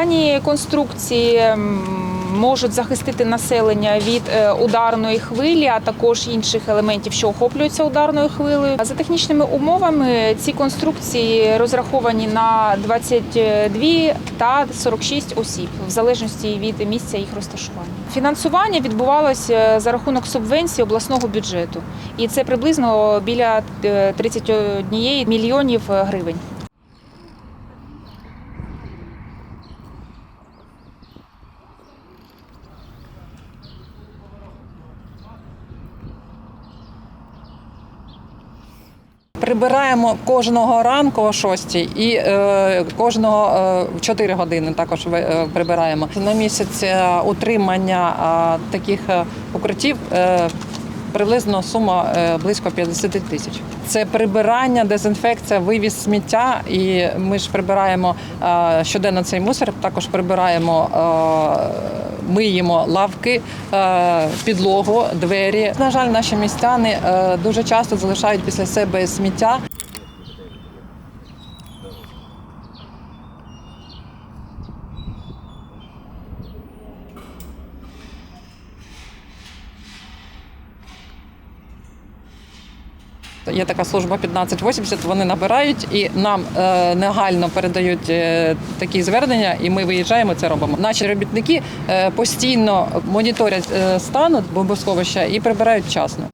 Дані конструкції можуть захистити населення від е, ударної хвилі, а також інших елементів, що охоплюються ударною хвилею. За технічними умовами ці конструкції розраховані на 22 та 46 осіб, в залежності від місця їх розташування. Фінансування відбувалося за рахунок субвенції обласного бюджету, і це приблизно біля е, 31 мільйонів гривень. Прибираємо кожного ранку о 6 і е, кожного е, 4 години також е, прибираємо. На місяць е, утримання е, таких е, укриттів е, приблизно сума е, близько 50 тисяч. Це прибирання, дезінфекція, вивіз сміття. І ми ж прибираємо е, щоденно цей мусор, також прибираємо. е, Миємо лавки, підлогу, двері. На жаль, наші містяни дуже часто залишають після себе сміття. Є така служба 1580, вони набирають і нам е, негайно передають е, такі звернення, і ми виїжджаємо, це робимо. Наші робітники е, постійно моніторять е, стан бомбосховища і прибирають вчасно.